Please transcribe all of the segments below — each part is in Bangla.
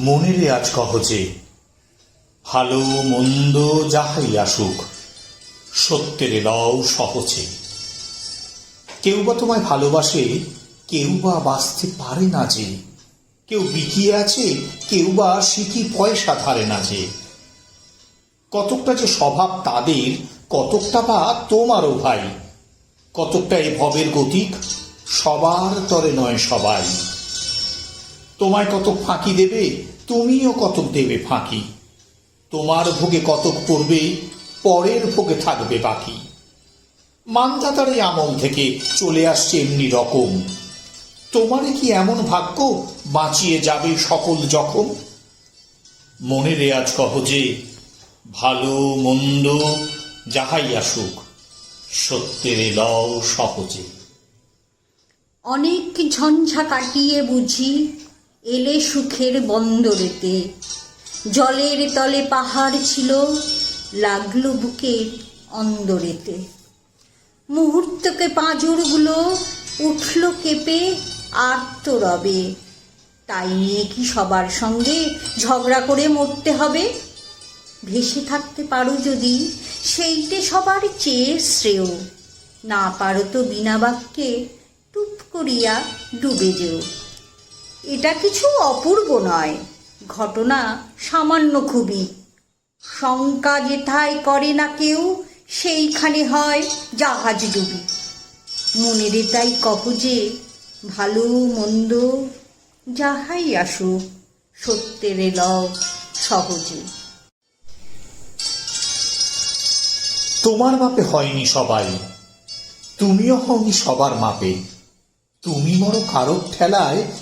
মনেরে আজ কহ যে ভালো মন্দ যাহাই আসুক, সত্যের লও সহজে। কেউ বা তোমায় ভালোবাসে, কেউ বা বাঁচতে পারে না যে। কেউ বিকিয়ে আছে, কেউ বা শিখি পয়সা ধারে না যে। কতকটা যে স্বভাব তাদের, কতকটা বা তোমারও ভাই। কতকটা এ ভবের গতিক, সবার তরে নয় সবাই। তোমায় কত ফাঁকি দেবে তুমিও কতক দেবে ফাঁকি? তোমার ভোগে কতক পড়বে, পরের ভোগে থাকবে বাকি। মানদাতার এই আমল থেকে চলে আসছে এমনি রকম। তোমার কি এমন ভাগ্য বাঁচিয়ে যাবে সকল যখন মনে রেয়াজ যে, ভালো মন্দ যাহাই আসুক, সত্যের লও সহজে। অনেক ঝঞ্ঝা কাটিয়ে বুঝি এলে সুখের বন্দরেতে। জলের তলে পাহাড় ছিল, লাগল বুকের অন্দরেতে। মুহূর্তকে পাঁজরগুলো উঠল কেঁপে আর্ত রবে তাই নিয়ে কি সবার সঙ্গে ঝগড়া করে মরতে হবে? ভেসে থাকতে পারো যদি, সেইটে সবার চেয়ে শ্রেয়। না পারো তো বিনা বাক্যে টুপ করিয়া ডুবে যেও। এটা কিছু অপূর্ব নয়। ঘটনা সামান্য খুবই। শঙ্কা যেথায় করে না কেউ, সেইখানে হয় জাহাজ ডুবি। মনের তাই কহ যে, ভালো মন্দ যাহাই আসুক, সত্যের লও সহজে। তোমার মাপে হয়নি সবাই, তুমিও হওনি সবার মাপে। তুমি মরো কারোর ঠেলায়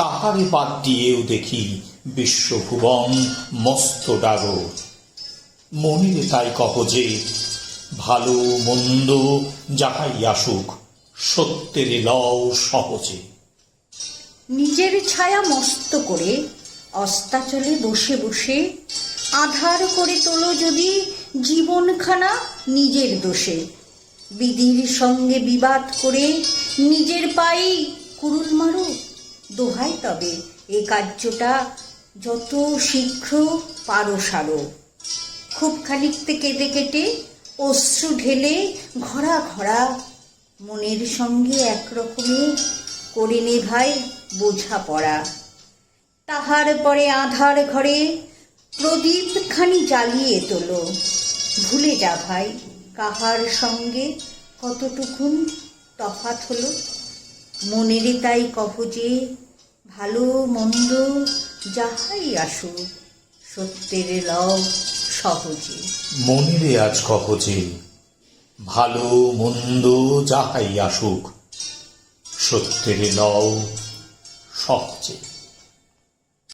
তাহারে বাদ দিয়েও দেখি বিশ্বভুবন মস্ত ডাগর। মনিরে তাই কহ যে, ভালো মন্দ যাহাই আসুক, সত্যের লও সহজে। নিজের ছায়া মস্ত করে অস্তাচলে বসে বসে আধার করে তোলো যদি জীবনখানা নিজের দোষে। বিধির সঙ্গে বিবাদ করে নিজের পায়েই কুরুল মারো। দোহাই তবে। এ কার্যটা যত শীঘ্র পারো সারো। খুব খানিকতে কেটে কেটে অশ্রু ঢেলে ঘরা ঘরা মনের সঙ্গে একরকমের করে নে ভাই বোঝা পড়া তাহার পরে আধার ঘরে প্রদীপ খানি জ্বালিয়ে তোলো। ভুলে যা ভাই, কাহার সঙ্গে কতটুকুন তফাত হলো? মনের তাই কহ যে, ভালো মন্দ যাহাই আসু সত্যের লও সহজে। মনিরে আজ কহ যে, ভালো মন্দ যাহাই আসুক, সত্যের লও সহজে।